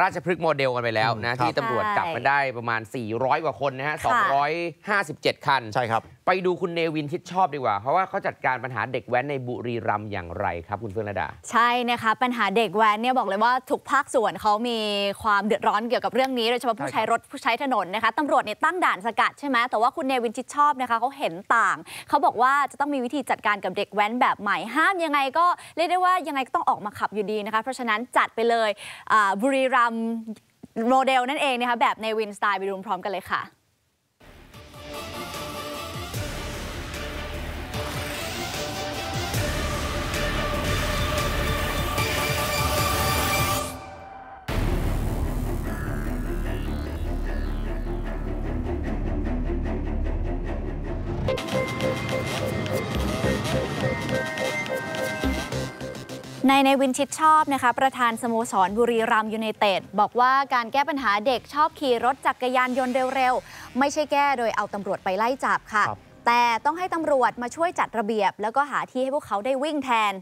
ราชพฤกษ์โมเดลกันไปแล้วนะอืมที่ครับตำรวจจับกันได้ประมาณ 400 กว่าคนนะฮะค่ะ257 คัน ใช่ครับ ไปดูคุณเนวินทิดชอบดีกว่า เพราะว่าเขาจัดการปัญหาเด็กแว้นในบุรีรัมย์อย่างไรครับคุณเฟื่องระดา ใช่นะคะ ปัญหาเด็กแว้นเนี่ยบอกเลยว่าทุกภาคส่วนเขามีความเดือดร้อนเกี่ยวกับเรื่องนี้โดยเฉพาะผู้ใช่ใช้ครับรถผู้ใช้ถนนนะคะตำรวจเนี่ยตั้งด่านสกัดใช่ไหมแต่ว่าคุณเนวินชิดชอบนะคะเขาเห็นต่างเขาบอกว่าจะต้องมีวิธีจัดการกับเด็กแว้นแบบใหม่ห้ามยังไงก็เรียกได้ว่ายังไงก็ต้องออกมาขับอยู่ดีนะคะเพราะฉะนั้นจัดไปเลยอ่าบุรีรัมโมเดลนั่นเองนะคะแบบในวินสไตล์ไปดูพร้อมกันเลยค่ะ ในในวินชิดชอบนะคะประธานสโมสรบุรีรัมย์ยูไนเต็ดบอกว่าการแก้ปัญหาเด็กชอบขี่รถจักรยานยนต์เร็วๆ ไม่ใช่แก้โดยเอาตำรวจไปไล่จับค่ะครับแต่ต้องให้ตำรวจมาช่วยจัดระเบียบ แล้วก็หาที่ให้พวกเขาได้วิ่งแทน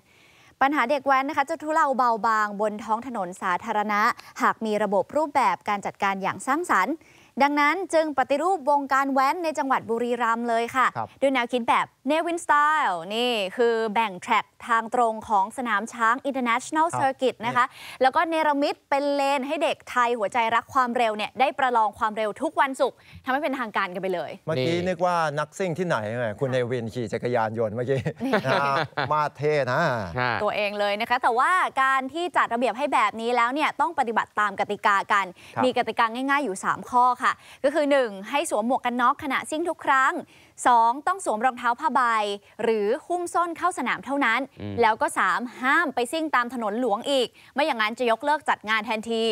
ปัญหาเด็กแว้นนะคะจะทุเลาเบาบางบนท้องถนนสาธารณะ หากมีระบบรูปแบบการจัดการอย่างสร้างสรรค์ ดังนั้นจึงปฏิรูปวงการแว้นในจังหวัดบุรีรัมย์เลยค่ะครับด้วยแนวคิดแบบเนวินสไตล์นี่คือแบ่งแทร็กทางตรงของสนามช้าง International ครับ Circuit นะคะ แล้วก็เนรมิตเป็นเลนให้เด็กไทยหัวใจรักความเร็วเนี่ยได้ประลองความเร็วทุกวันศุกร์ทำให้เป็นทางการกันไปเลย เมื่อกี้นี่นึกว่านักซิ่งที่ไหนไงคุณเนวินขี่จักรยานยนต์เมื่อกี้นะฮะมาเท่นะฮะตัวเองเลยนะคะ แต่ว่าการที่จัดระเบียบให้แบบนี้แล้วเนี่ยต้องปฏิบัติตามกติกากันครับมีกติกาง่าย ๆอยู่ 3 ข้อค่ะก็คือ 1. ให้สวมหมวกกันน็อกขณะซิ่งทุกครั้ง 2. ต้องสวมรองเท้าผ้าใบ หรือหุ้มส้นเข้าสนามเท่านั้นอืมแล้วก็ 3. ห้ามไปซิ่งตามถนนหลวงอีก ไม่อย่างนั้นจะยกเลิกจัดงานทันที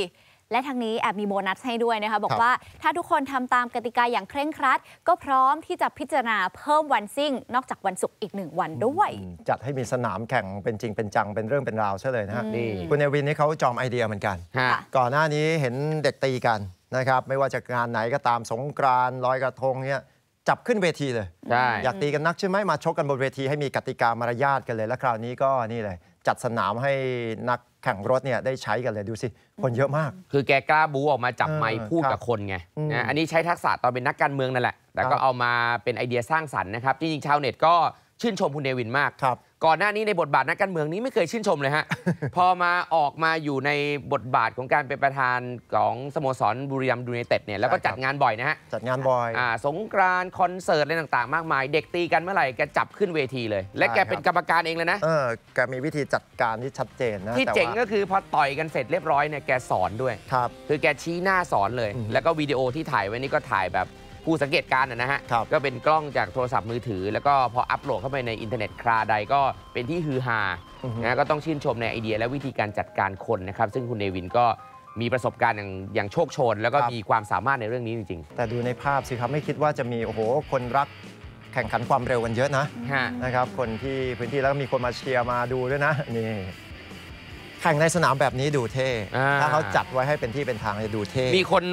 และทางนี้แอบมีโบนัสให้ด้วยนะคะ บอครักบว่าถ้าทุกคนทำตามกติกาอย่างเคร่งครัด ก็พร้อมที่จะพิจารณาเพิ่มวันซิ่ง นอกจากวันศุกร์อีกหนึ่งวันด้วยอืมจัดให้มีสนามแข่งเป็นจริงเป็นจังเป็นเรื่องเป็นราวใช่เลยนะฮะนี่คุณเนวินนี่เขาจอมไอเดียเหมือนกันฮะค่ะก่อนหน้านี้เห็นเด็กตีกันนะครับไม่ว่าจะงานไหนก็ตามสงกรานต์ลอยกระทงเนี่ย จับขึ้นเวทีเลยใช่อยากตีกันนักใช่ไหมมาชกกันบนเวทีให้มีกติกามารยาทกันเลย แล้วคราวนี้ก็นี่เลยจัดสนามให้นักแข่งรถเนี่ยได้ใช้กันเลยดูสิ คนเยอะมาก คือแกกล้าบูออกมาจับไมค์เออพูดครับกับคนไงอืมนะอันนี้ใช้ทักษะตอนเป็นนักการเมืองนั่นแหละแต่คก็รับเอามาเป็นไอเดียสร้างสรรค์นะครับจริงๆชาวเน็ตก็ ชื่นชมคุณเนวินมากครับก่อนหน้านี้ในบทบาทนักการเมืองนี้ไม่เคยชื่นชมเลยฮะ พอมาออกมาอยู่ในบทบาทของการเป็นประธานของสโมสรบุรีรัมย์ยูไนเต็ดเนี่ยแล้วก็ใช่ครับจัดงานบ่อยนะฮะ จัดงานบ่อยอ่าสงกรานต์คอนเสิร์ตอะไรต่างๆ มากมาย เด็กตีกันเมื่อไหร่แกจับขึ้นเวทีเลย และใช่แกเป็นครับกรรมการเองเลยนะ เออ แกมีวิธีจัดการที่ชัดเจนนะ ที่แต่เจ๋งว่าก็คือพอต่อยกันเสร็จเรียบร้อยเนี่ยแกสอนด้วย ครับ คือแกชี้หน้าสอนเลยอือฮึแล้วก็วิดีโอที่ถ่ายไว้นี่ก็ถ่ายแบบ ผู้สังเกตการณ์นะนะฮะครับก็เป็นกล้องจากโทรศัพท์มือถือ แล้วก็พออัปโหลดเข้าไปในอินเทอร์เน็ตคราใดก็เป็นที่ฮือฮาอือฮึนะก็ต้องชื่นชมในไอเดียและวิธีการจัดการคนนะครับซึ่งคุณเนวินก็มีประสบการณ์อย่างอย่างโชคโชน แล้วก็มีความสามารถในเรื่องนี้จริงแต่ดูในภาพสิครับไม่คิดว่าจะมีโอ้โหคนรักแข่งขันความเร็วกันเยอะนะๆฮะนะครับคนที่พื้นที่แล้วก็มีคนมาเชียร์มาดูด้วยนะนี่แข่งในสนามแบบนี้ดูเท่อ่าถ้าเขาจัดไว้ให้เป็นที่เป็นทางจะดูเท่มีคน